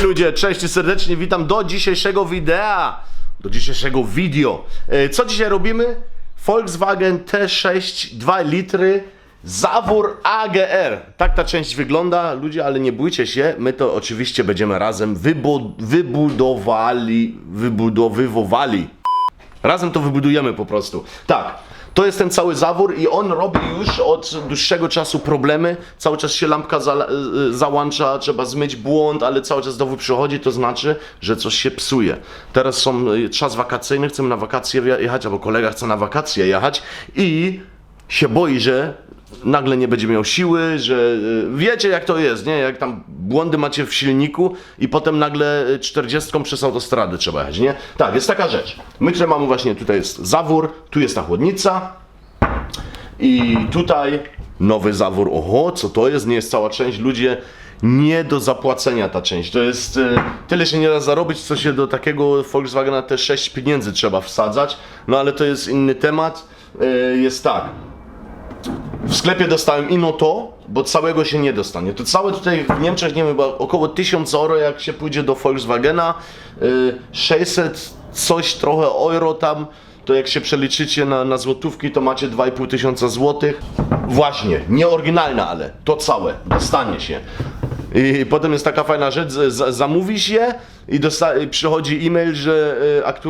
Hej ludzie, cześć i serdecznie witam do dzisiejszego wideo. Do dzisiejszego video. E, Co dzisiaj robimy? Volkswagen T6 2 litry Zawór AGR. Tak ta część wygląda, ludzie, ale nie bójcie się, my to oczywiście będziemy razem wybu- wybudowali, wybudowywowali. Razem to wybudujemy po prostu. Tak. To jest ten cały zawór i on robi już od dłuższego czasu problemy. Cały czas się lampka za, y, załącza, trzeba zmyć błąd, ale cały czas znowu przychodzi, to znaczy, że coś się psuje. Teraz są y, czas wakacyjny, chcemy na wakacje jechać, albo kolega chce na wakacje jechać i się boi, że nagle nie będzie miał siły, że y, wiecie jak to jest, nie? Jak tam błędy macie w silniku i potem nagle y, 40 przez autostradę trzeba jechać, nie? Tak, jest taka rzecz. My tutaj mamy właśnie, tutaj jest zawór, tu jest ta chłodnica i tutaj nowy zawór. Oho, co to jest? Nie jest cała część. Ludzie, nie do zapłacenia ta część. To jest, y, tyle się nie da zarobić, co się do takiego Volkswagena te 6 pieniędzy trzeba wsadzać. No ale to jest inny temat. Y, jest tak, w sklepie dostałem ino to, bo całego się nie dostanie. To całe tutaj w Niemczech, nie wiem, około 1000 euro, jak się pójdzie do Volkswagena, y, 600 coś trochę euro tam, to jak się przeliczycie na, na złotówki, to macie 2,5 tysiąca złotych. Właśnie, nie oryginalne, ale to całe, dostanie się. I potem jest taka fajna rzecz, zamówisz je i przychodzi e-mail, że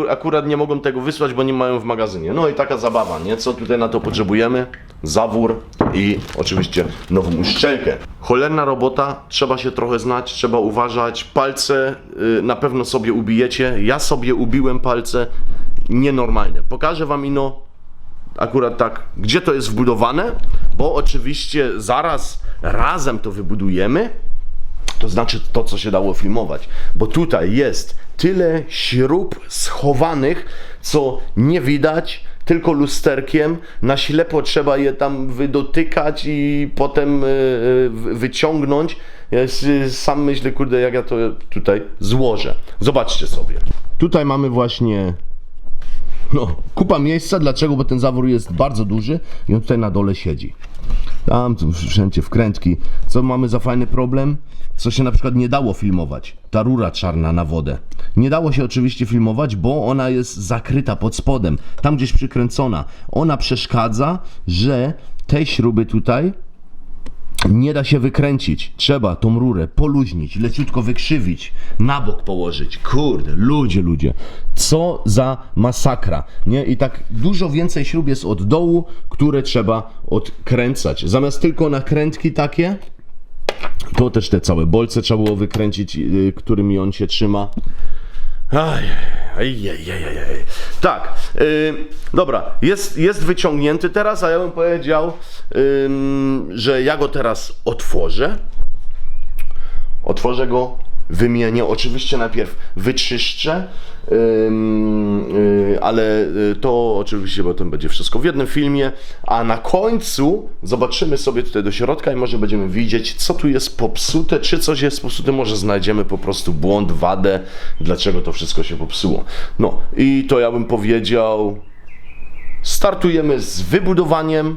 y, akurat nie mogą tego wysłać, bo nie mają w magazynie. No i taka zabawa, nie? Co tutaj na to potrzebujemy? Zawór i oczywiście nową uszczelkę. Cholerna robota, trzeba się trochę znać, trzeba uważać. Palce y, na pewno sobie ubijecie. Ja sobie ubiłem palce nienormalnie. Pokażę wam ino akurat tak, gdzie to jest wbudowane, bo oczywiście zaraz razem to wybudujemy. To znaczy to, co się dało filmować, bo tutaj jest tyle śrub schowanych, co nie widać, tylko lusterkiem. Na ślepo trzeba je tam wydotykać i potem y, wy- wyciągnąć. Ja sam myślę, kurde, jak ja to tutaj złożę. Zobaczcie sobie. Tutaj mamy właśnie no, kupa miejsca. Dlaczego? Bo ten zawór jest bardzo duży i on tutaj na dole siedzi. Tam wszędzie wkrętki. Co mamy za fajny problem? Co się na przykład nie dało filmować. Ta rura czarna na wodę. Nie dało się oczywiście filmować, bo ona jest zakryta pod spodem. Tam gdzieś przykręcona. Ona przeszkadza, że te śruby tutaj nie da się wykręcić. Trzeba tą rurę poluźnić, leciutko wykrzywić, na bok położyć. Kurde, ludzie, ludzie. Co za masakra, nie? I tak dużo więcej śrub jest od dołu, które trzeba odkręcać. Zamiast tylko nakrętki takie, to też te całe bolce trzeba było wykręcić, yy, którymi on się trzyma. Aj, aj. Tak, yy, dobra, jest, jest wyciągnięty teraz, a ja bym powiedział, ym, że ja go teraz otworzę. Otworzę go, wymienię. Oczywiście najpierw wyczyszczę, yy, ale yy, to oczywiście potem będzie wszystko w jednym filmie. A na końcu zobaczymy sobie tutaj do środka i może będziemy widzieć, co tu jest popsute, czy coś jest popsute. Może znajdziemy po prostu błąd, wadę, dlaczego to wszystko się popsuło. No i to ja bym powiedział. Startujemy z wybudowaniem.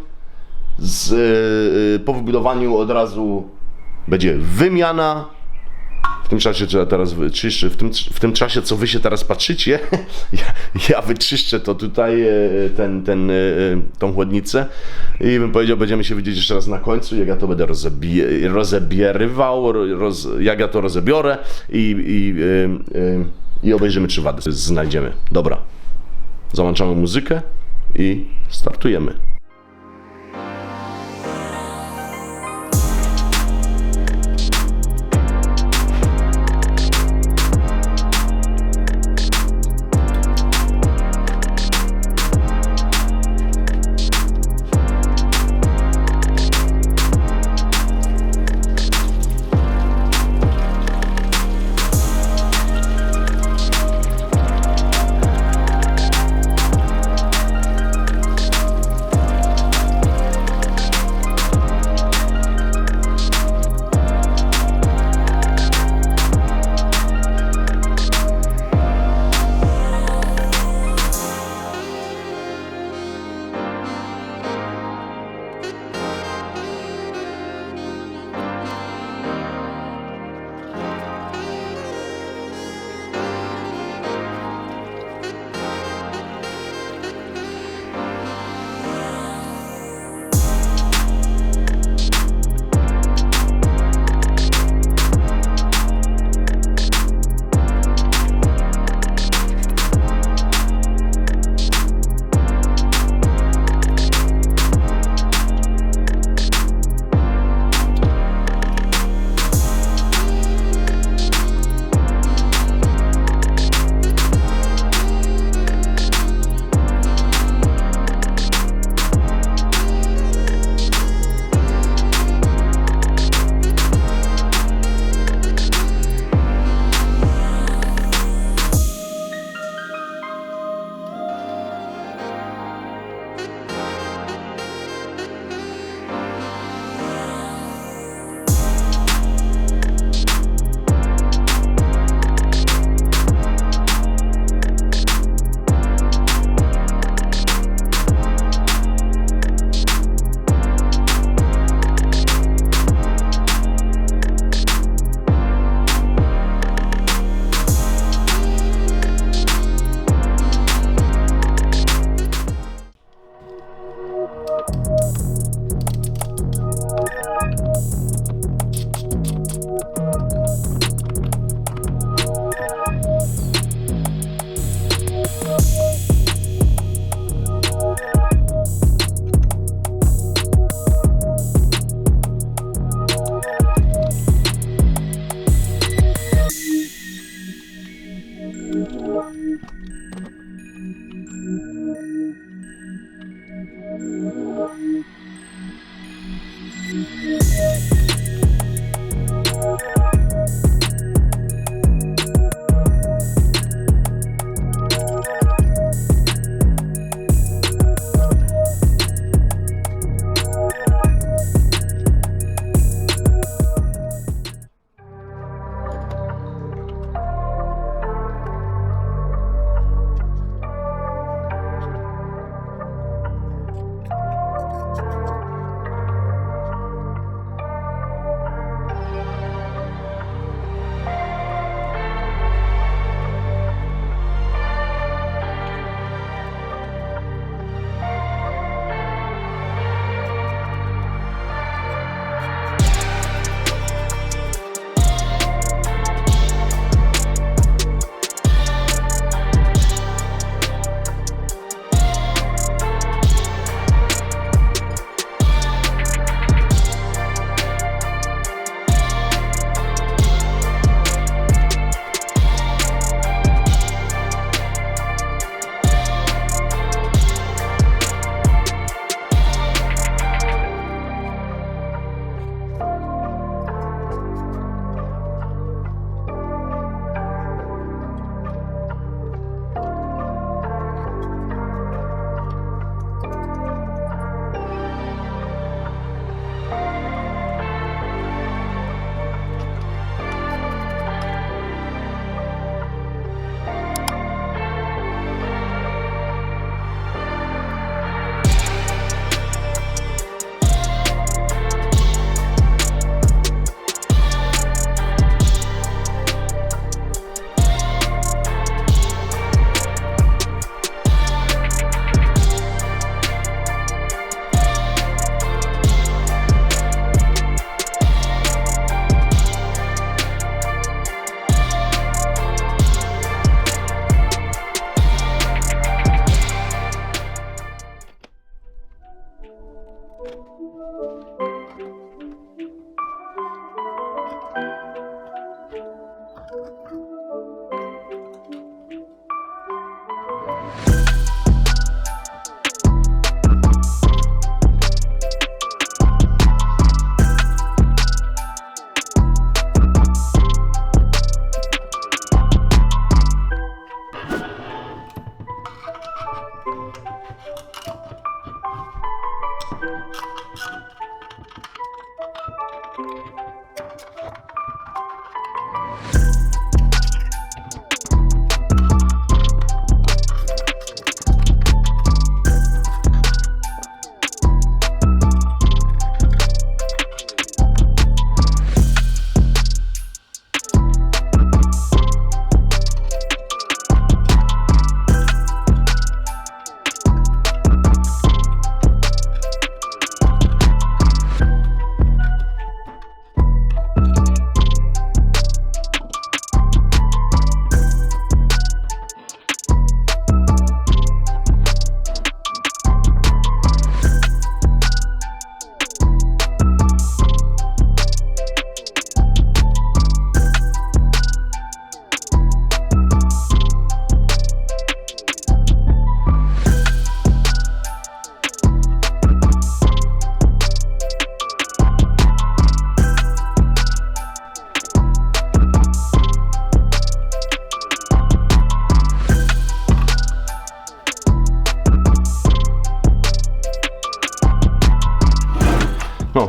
Z, yy, po wybudowaniu od razu będzie wymiana. W tym czasie trzeba teraz wyczyszczyć, w tym, w tym czasie co wy się teraz patrzycie, ja, ja wyczyszczę to tutaj, e, ten, ten, e, tą chłodnicę i bym powiedział, będziemy się widzieć jeszcze raz na końcu, jak ja to będę rozebie, rozebierywał, roz, jak ja to rozebiorę i, i, e, e, i obejrzymy, czy wady znajdziemy. Dobra, załączamy muzykę i startujemy.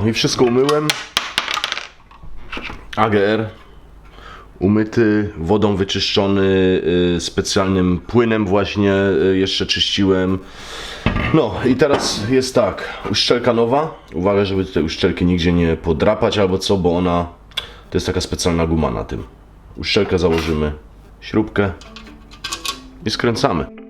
I wszystko umyłem. AGR umyty, wodą wyczyszczony, y, specjalnym płynem właśnie y, jeszcze czyściłem. No i teraz jest tak, uszczelka nowa. Uwaga, żeby tutaj uszczelki nigdzie nie podrapać albo co, bo ona to jest taka specjalna guma na tym. Uszczelkę założymy, śrubkę i skręcamy.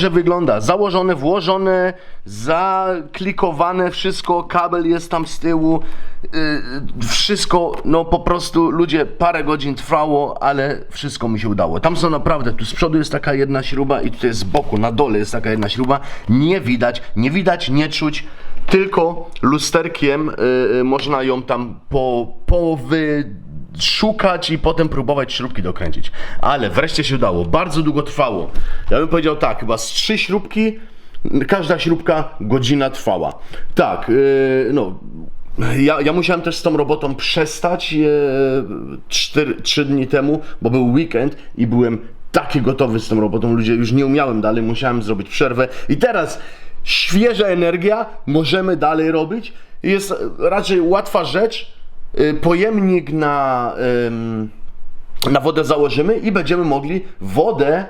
Dobrze wygląda, założone, włożone, zaklikowane, wszystko, kabel jest tam z tyłu, yy, wszystko, no po prostu ludzie, parę godzin trwało, ale wszystko mi się udało. Tam są naprawdę, tu z przodu jest taka jedna śruba i tutaj z boku, na dole jest taka jedna śruba, nie widać, nie widać, nie czuć, tylko lusterkiem yy, można ją tam po, powy szukać i potem próbować śrubki dokręcić. Ale wreszcie się udało. Bardzo długo trwało. Ja bym powiedział tak, chyba z trzy śrubki, każda śrubka godzina trwała. Tak, yy, no. Ja, ja musiałem też z tą robotą przestać yy, 4, 3 dni temu, bo był weekend i byłem taki gotowy z tą robotą. Ludzie już nie umiałem dalej, musiałem zrobić przerwę. I teraz świeża energia, możemy dalej robić. Jest raczej łatwa rzecz. Y, pojemnik na, na wodę założymy i będziemy mogli wodę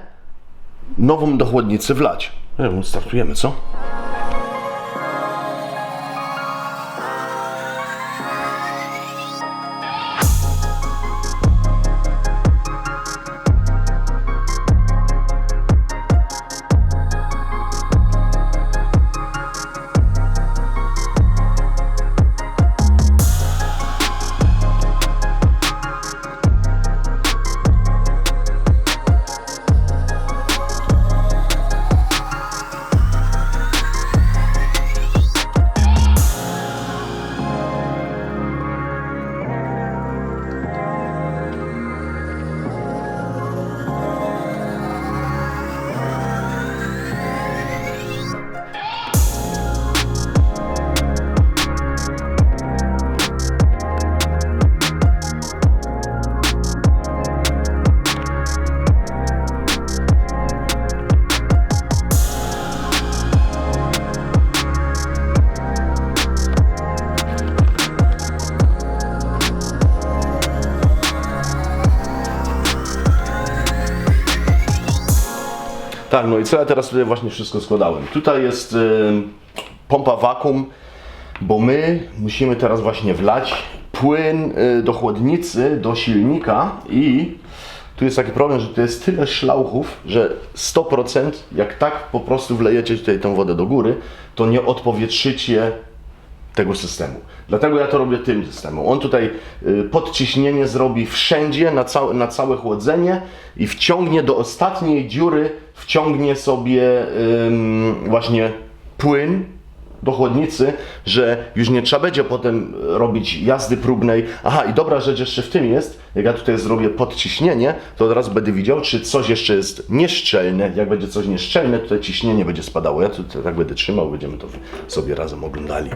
nową do chłodnicy wlać. Wiem, startujemy, co? Tak, no i co ja teraz tutaj właśnie wszystko składałem? Tutaj jest y, pompa wakum, bo my musimy teraz właśnie wlać płyn y, do chłodnicy, do silnika i tu jest taki problem, że tu jest tyle szlauchów, że 100% jak tak po prostu wlejecie tutaj tę wodę do góry, to nie odpowietrzycie tego systemu. Dlatego ja to robię tym systemem. On tutaj y, podciśnienie zrobi wszędzie, na, całe na całe chłodzenie i wciągnie do ostatniej dziury, wciągnie sobie ym, właśnie płyn do chłodnicy, że już nie trzeba będzie potem robić jazdy próbnej. Aha, i dobra rzecz jeszcze w tym jest, jak ja tutaj zrobię podciśnienie, to od razu będę widział, czy coś jeszcze jest nieszczelne. Jak będzie coś nieszczelne, to to ciśnienie będzie spadało. Ja tutaj tak będę trzymał, będziemy to sobie razem oglądali.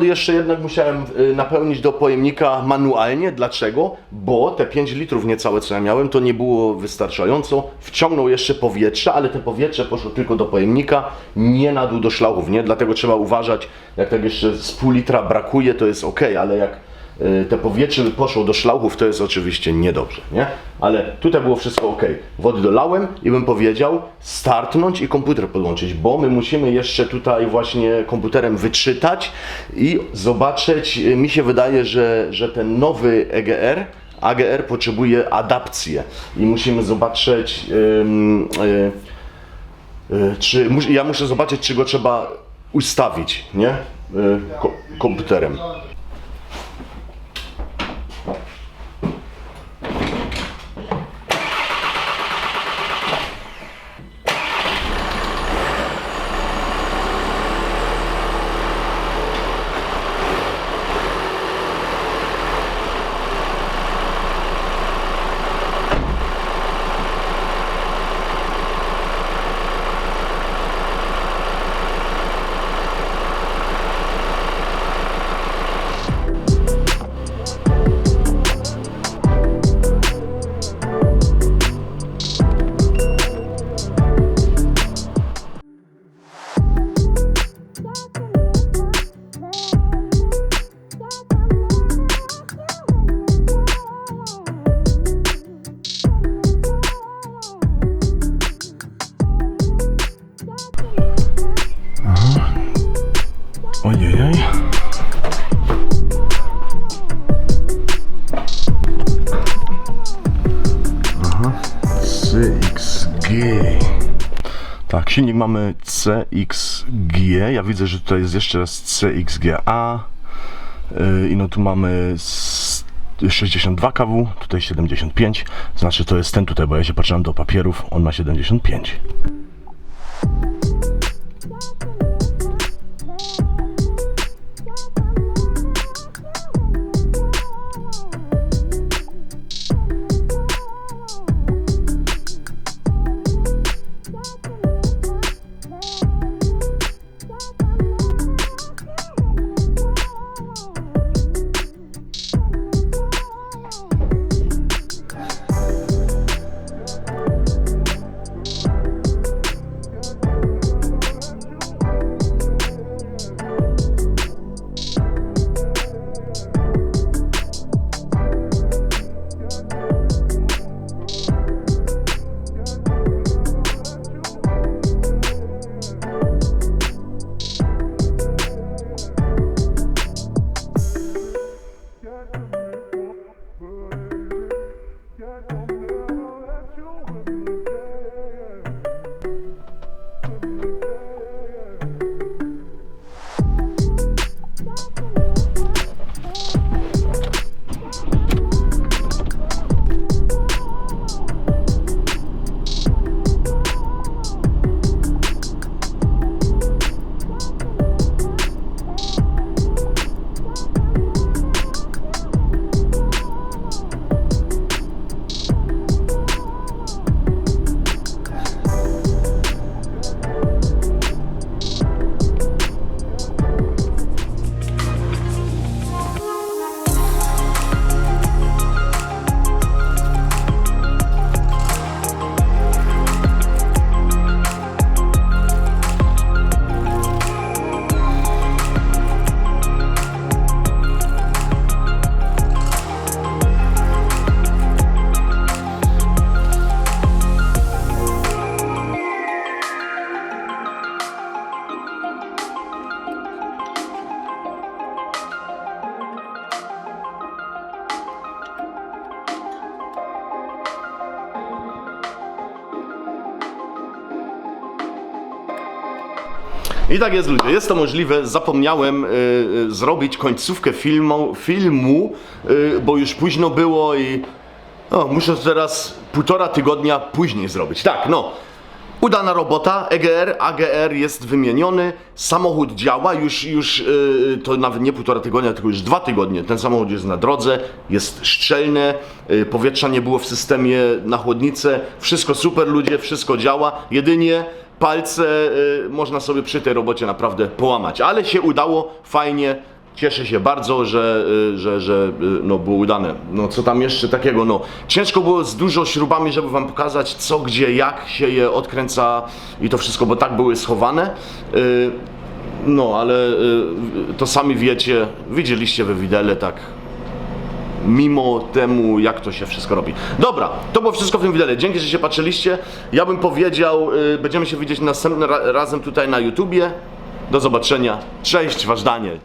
Wody jeszcze jednak musiałem y, napełnić do pojemnika manualnie. Dlaczego? Bo te 5 litrów niecałe co ja miałem, to nie było wystarczająco. Wciągnął jeszcze powietrze, ale te powietrze poszło tylko do pojemnika, nie na dół do szlauchów, nie? Dlatego trzeba uważać, jak tak jeszcze z pół litra brakuje, to jest ok, ale jak y, te powietrze poszło do szlauchów, to jest oczywiście niedobrze, nie? Ale tutaj było wszystko ok. Wody dolałem i bym powiedział startnąć i komputer podłączyć, bo my musimy jeszcze tutaj właśnie komputerem wyczytać i zobaczyć, y, mi się wydaje, że, że ten nowy EGR AGR potrzebuje adapcję i musimy zobaczyć ym, y, y, czy ja muszę zobaczyć, czy go trzeba ustawić, nie? Y, ko- komputerem. Tak, silnik mamy CXG. Ja widzę, że tutaj jest jeszcze raz CXGA. Yy, I no tu mamy s- 62 kW, tutaj 75. Znaczy to jest ten tutaj, bo ja się patrzyłem do papierów, on ma 75. I tak jest ludzie, jest to możliwe. Zapomniałem y, y, zrobić końcówkę filmu, filmu y, bo już późno było i o, muszę teraz półtora tygodnia później zrobić. Tak, no. Udana robota, EGR, AGR jest wymieniony, samochód działa, już, już yy, to nawet nie półtora tygodnia, tylko już dwa tygodnie. Ten samochód jest na drodze, jest szczelny, yy, powietrza nie było w systemie na chłodnicę, wszystko super ludzie, wszystko działa. Jedynie palce y, można sobie przy tej robocie naprawdę połamać. Ale się udało, fajnie. Cieszę się bardzo, że, y, że, że y, no, było udane. No co tam jeszcze takiego? No, ciężko było z dużo śrubami, żeby wam pokazać co, gdzie, jak się je odkręca i to wszystko, bo tak były schowane. Y, no, ale y, to sami wiecie, widzieliście we widele, tak mimo temu, jak to się wszystko robi. Dobra, to było wszystko w tym wideo. Dzięki, że się patrzyliście. Ja bym powiedział, y, będziemy się widzieć następnym ra razem tutaj na YouTubie. Do zobaczenia. Cześć, Wasz Daniel.